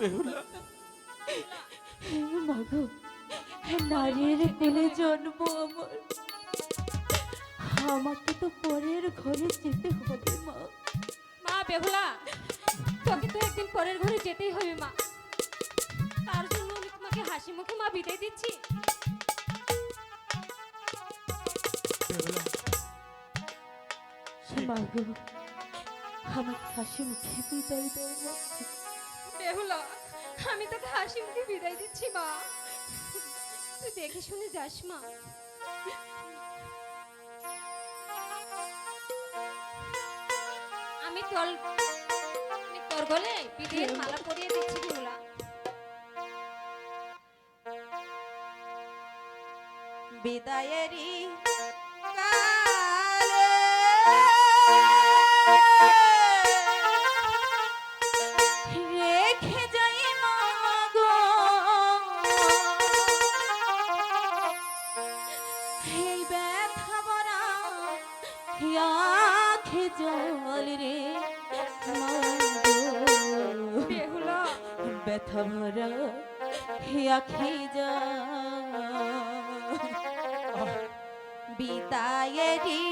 বেহুলা মাগো নারীর কোলে জন্ম আমার। আমাকে তো পরের ঘরে যেতে হবে মা। মা বেহুলা তোকে তো একদিন পরের ঘরে যেতেই হবে মা। তার জন্য আমি তোমাকে হাসি মুখে মা বিদায় দিচ্ছি। বেহুলা মাগো আমার হাসি মুখে বিদায় মা বেহুলা আমি তোকে হাসি মুখে বিদায় দিচ্ছি মা। তুই দেখে শুনে যাস মা। আমি তোর আমি তোর গলে বিদায়ের মালা পরিয়ে দিচ্ছি বেহুলা। বিদায়েরই কালে ব্যথা ভরা আখে যা বিদায়েরি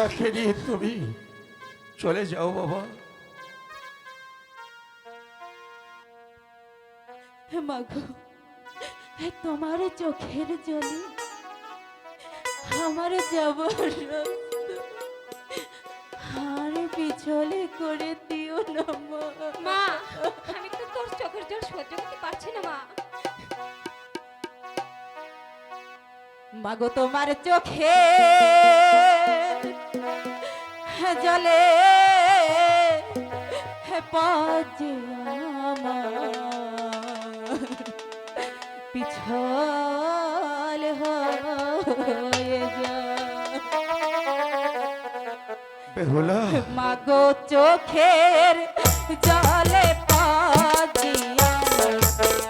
বেহুলাকে নিয়ে তুমি চলে যাও বাবা। মাগো তোমার চোখের জলে আমার যাবার রাস্তা আর পিছলে করে দিও না মা। মা আমি তো তোর চোখের জল সহ্য করতে পারছি না মা। মাগো তোমার চোখে জলে পাজে আমার পিছল হয়ে বেহুলা। মাগো চোখের জলে পাজিয়া পিছল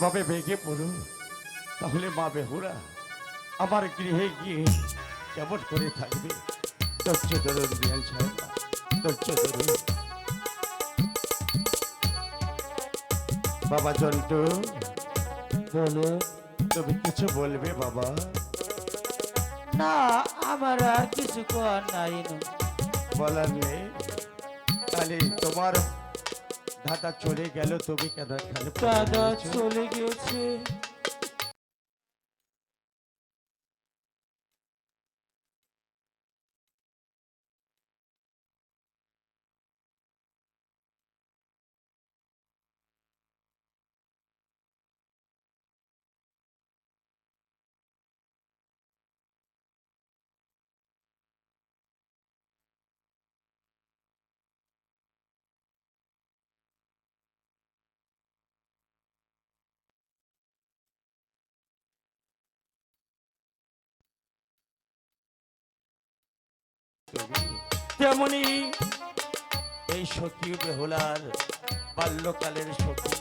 যদি ভাবে ভেঙে পড়ুন তাহলে মা বেহুরা আমার গৃহে গিয়ে কেমন করে থাকবে? ধৈর্য ধরুন বিয়ান সাহেব ধৈর্য ধরুন বাবা জন্টু বলো তুমি কিছু বলবে বাবা? না আমার আর কিছু করার নাই বলার নেই। তাহলে তোমার দাদা চলে গেল তবে কেন খালি দাদা চলে গেছে তেমনি এই সখী বেহুলার বাল্যকালের সখী।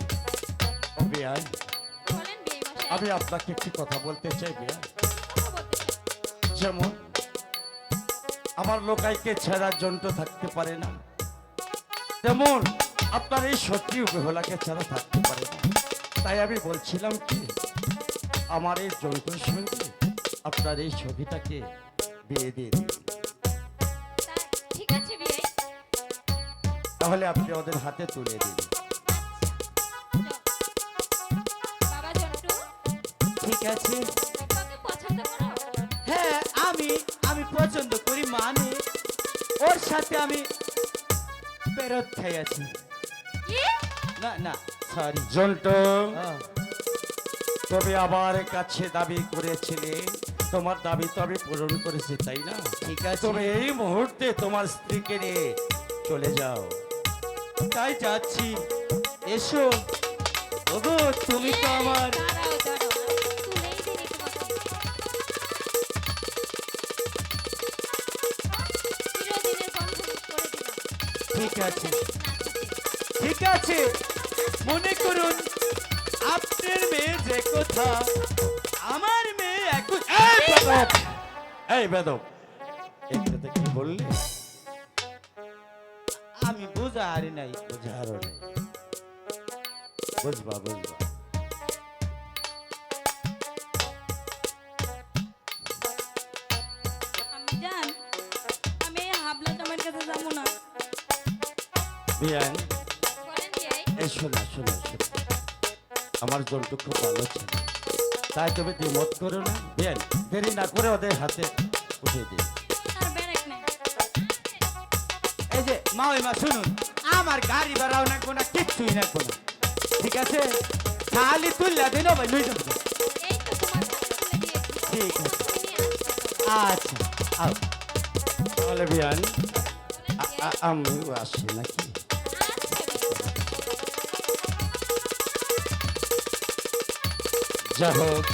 বেয়াই আমি আপনাকে একটি কথা বলতে চাই বেয়াই। যেমন আমার লোকাইকে ছাড়া জন্টু থাকতে পারে না তেমন আপনার এই সত্যি বেহলাকে ছাড়া থাকতে পারে না। তাই আমি বলছিলাম কি আমার এই জন্তুর সঙ্গে আপনার এই ছবিটাকে বিয়ে দিয়ে দিন। তাহলে আপনি ওদের হাতে তুলে দিন। ঠিক আছে। তোকে পছন্দ করো? হ্যাঁ আমি আমি পছন্দ করি মানে ওর সাথে আমি পেরত খাই আছি। না না সরি জন্টু তবে আবার কাছে দাবি করেছিলে। তোমার দাবি তো আমি পূরণ করেছি তাই না? ঠিক আছে। তবে এই মুহূর্তে তোমার স্ত্রীকে নিয়ে চলে যাও। তাই যাচ্ছি। এসো। ওগো তুমি তো আমার ঠিক আছে। ঠিক আছে। মনে করুন আপনার মেয়ে যে কথা আমার মেয়ে এখন এই বেদব! এই বেদব! এটাতে কি বললে? আমি বুঝা হারি নাই বুঝারও নেই বুঝবা বুঝবা বিয়ান এই শোনা শোনা শোনা আমার জন্টু খুব ভালো ছিল তাই তুমি দ্বিমত করো না। বিয়ান দেরি না করে ওদের হাতে উঠিয়ে দিন। এই যে মা ওই মা শুনুন, আমার গাড়ি ভাড়াও নাকবো না কিচ্ছুই নাকবো না ঠিক আছে? খালি তুললা দিন ভাই লই ঠিক আছে। আচ্ছা আও। তাহলে বিয়ান আমিও আসি নাকি? যা হোক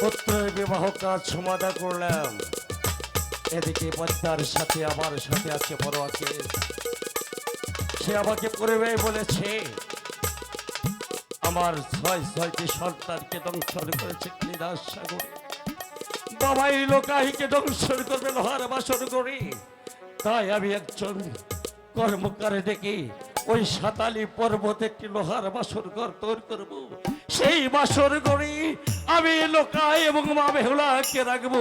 পুত্রের বিবাহ কাজ সমাধা করলাম। এদিকে পদ্মার সাথে আমার সাথে আছে, বড় আছে। সে আমাকে পরিবে বলেছে। আমার ছয় ছয়টি সন্তানকে দংশন করেছে ক্রীড়ার সাগরে। বাবাই লোকাহিকে দংশন করবে লোহার বাসন করে। তাই আমি একজন কর্মকারে ডেকে ওই সাতালি পর্বতে একটি লোহার বাসর ঘর তৈরি করব। সেই বাসর ঘরে আমি লোকাই এবং মা বেহুলাকে রাখব।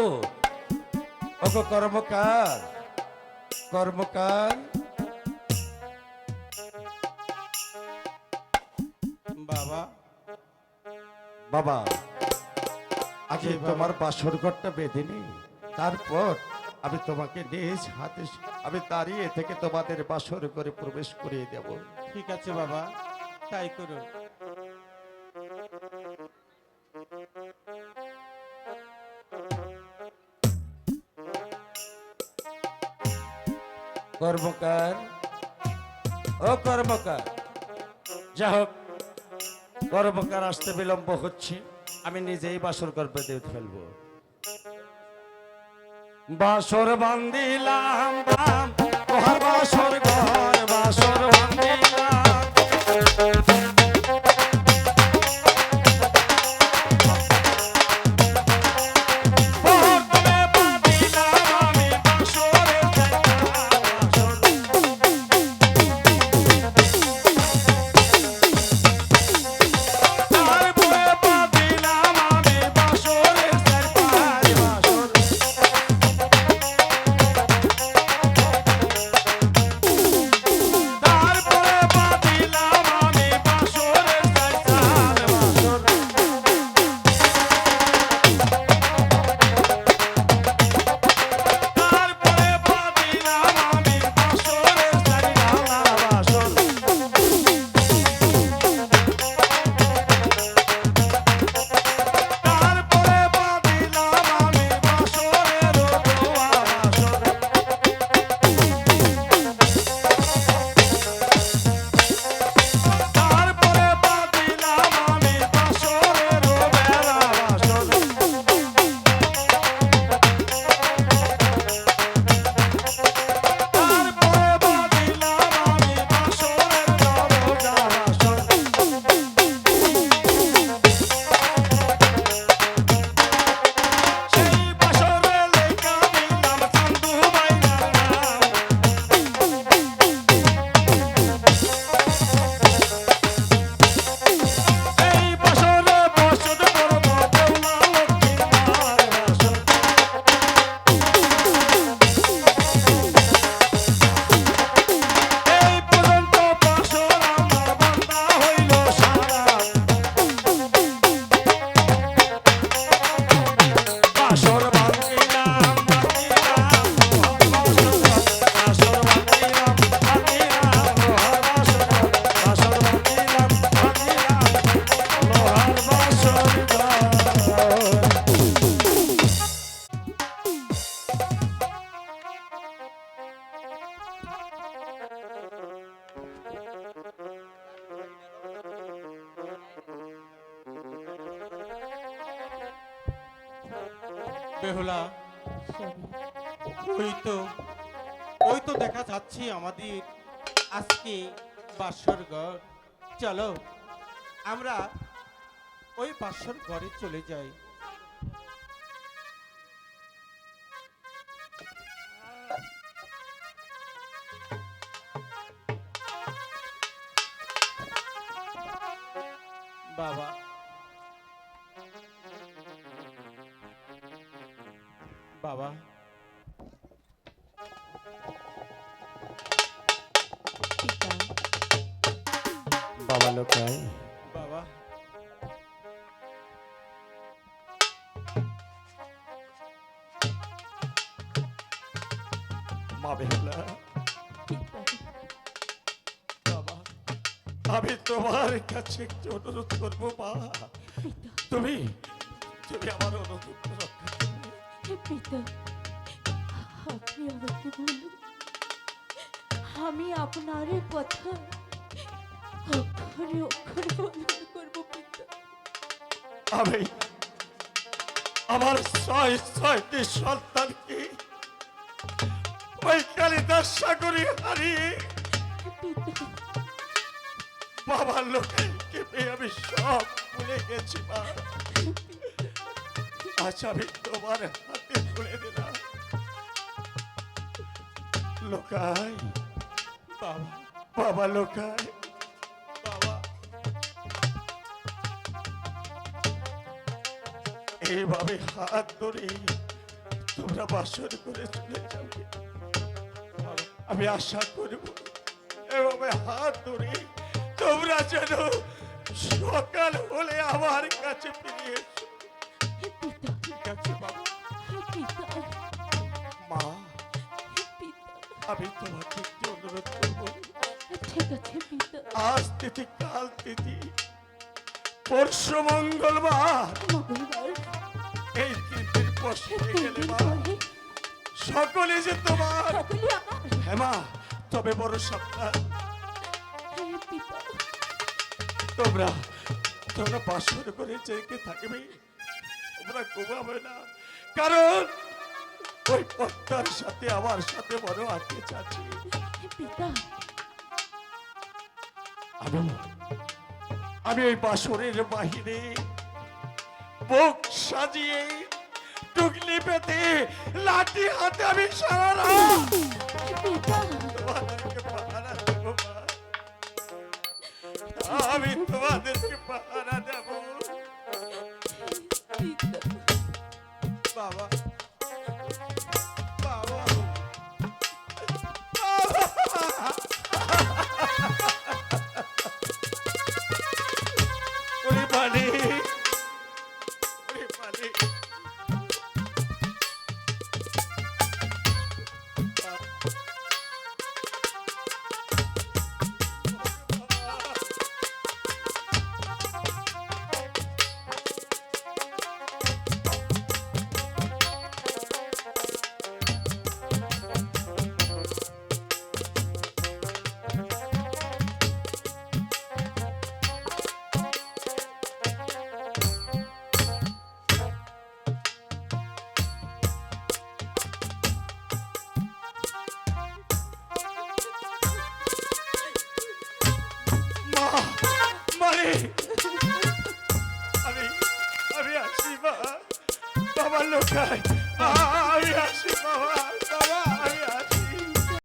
ওগো কর্মকার কর্মকার। বাবা বাবা আগে তোমার বাসর ঘরটা বেঁধে নি তারপর আমি তোমাকে নিজ হাতে আমি দাঁড়িয়ে থেকে তোমাদের বাসর ঘরে প্রবেশ করিয়ে দেব। ঠিক আছে বাবা তাই করুন। কর্মকার। ও কর্মকার, যা হোক, কর্মকার আসতে বিলম্ব হচ্ছে, আমি নিজেই বাসর গর্বে দিয়ে ফেলব। বাসর বান্দিলাম বাসর ঘর বেহুলা। ওই তো ওই তো দেখা যাচ্ছে আমাদের আজকে বাসর ঘর চলো, আমরা ওই বাসর ঘরে চলে যাই। বাবা লোকাই বাবা। মা বেহুলা পিতা বাবা আমি তোমার কাছে একটু অনুরোধ করব মা। তুমি তুমি আমার অনুরোধ আমি আপনার কথা অক্ষরে অক্ষরে পালন করব পিতা। আমি আমার ছয় ছয়টি সন্তানকে ওই কালিদাস সাগরে হারিয়ে বাবার লোককে পেয়ে আমি সব ভুলে গেছি মা। আজ আমি তোমার হাতে তুলে দিলাম। লোকাই বাবা বাবা লোকাই। এইভাবে হাত ধরে তোমরা বাসর করে চলে যাবে আমি আশা করব এভাবে হাত ধরে তোমরা যেন সকাল হলে আমার কাছে ফিরে এসো। ঠিক আছে বাবা মা আমি তোমাকে একটি অনুরোধ করব। ঠিক আছে আজ তিথি কাল তিথি পরশু মঙ্গলবার। এই তিথির পশে গেলে মা সকলে যে তোমার। আমার হ্যাঁ মা তবে বড় সপ্তাহ তোমরা তোমরা বাসর করে জেগে থাকবে তোমরা ঘুমাবে না। কারণ ওই পত্তার সাথে আমার সাথে বড় আঁকে চাচ্ছি পিতা। আমি আমি ওই বাসরের বাহিরে বুক সাজিয়ে টুকলি পেতে লাঠি হাতে আমি সারা আমি তোমাদেরকে পাহারা দেবো।